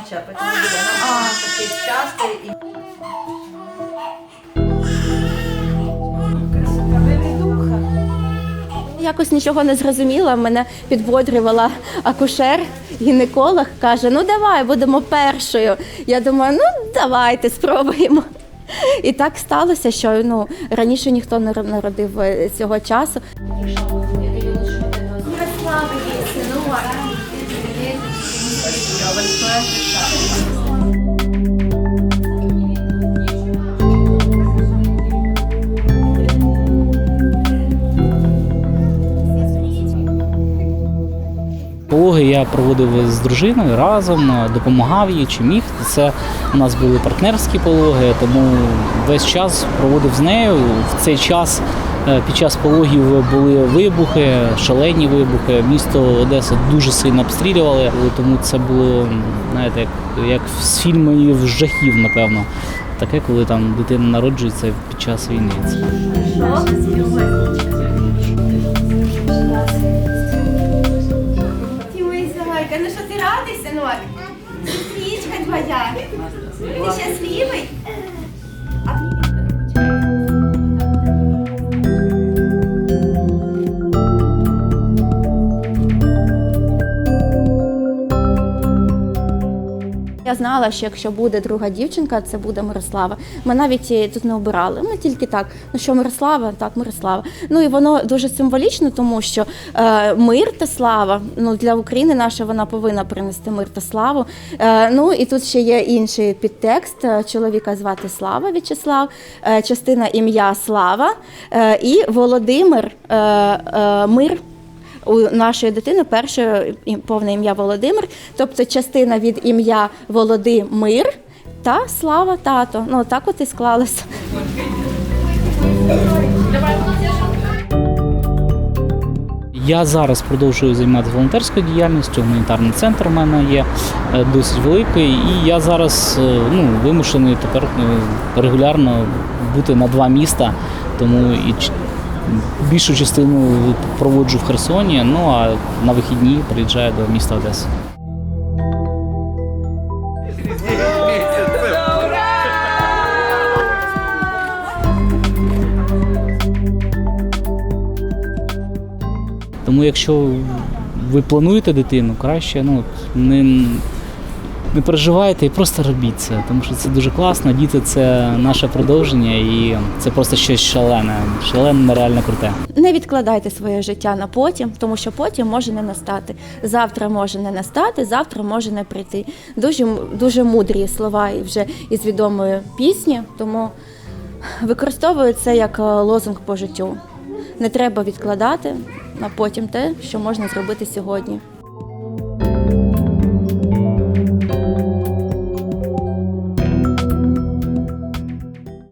ночі, а потім буде нормально такий часто Якось нічого не зрозуміла. Мене підбодрювала акушер, гінеколог каже: ну давай, будемо першою. Я думаю, ну давайте спробуємо. І так сталося, що ну раніше ніхто не ро- не родив е, цього часу. Пологи я проводив з дружиною разом, допомагав їй чи міг. Це у нас були партнерські пологи, тому весь час проводив з нею. В цей час під час пологів були вибухи, шалені вибухи. Місто Одеса дуже сильно обстрілювали, тому це було знаєте, як, як з фільмів жахів, напевно. Таке, коли там дитина народжується під час війни. Ти моя зайка, ну що ти радий, синок? Сестричка твоя. Ти щасливий? Я знала, що якщо буде друга дівчинка, це буде Мирослава. Ми навіть її тут не обирали. Ми тільки так. Ну що Мирослава, так, Мирослава. Ну і воно дуже символічно, тому що е, мир та слава ну для України наша вона повинна принести мир та славу. Е, ну і тут ще є інший підтекст. Е, Чоловіка звати Слава В'ячеслав, е, частина ім'я Слава е, і Володимир е, е, Мир. У нашої дитини перше повне ім'я Володимир, тобто частина від ім'я Володимир та Слава тато. Ну так от і склалося. Я зараз продовжую займатися волонтерською діяльністю. Гуманітарний центр у мене є е, досить великий, і я зараз е, ну, вимушений тепер е, регулярно бути на два міста, тому і більшу частину проводжу в Херсоні. Ну а на вихідні приїжджаю до міста Одеси. Тому якщо ви плануєте дитину, краще ну, не, не переживайте і просто робіть це, тому що це дуже класно. Діти це наше продовження і це просто щось шалене, шалене, нереально круте. Не відкладайте своє життя на потім, тому що потім може не настати. Завтра може не настати, завтра може не прийти. Дуже, дуже мудрі слова і вже із відомої пісні, тому використовую це як е, лозунг по життю. Не треба відкладати на потім те, що можна зробити сьогодні.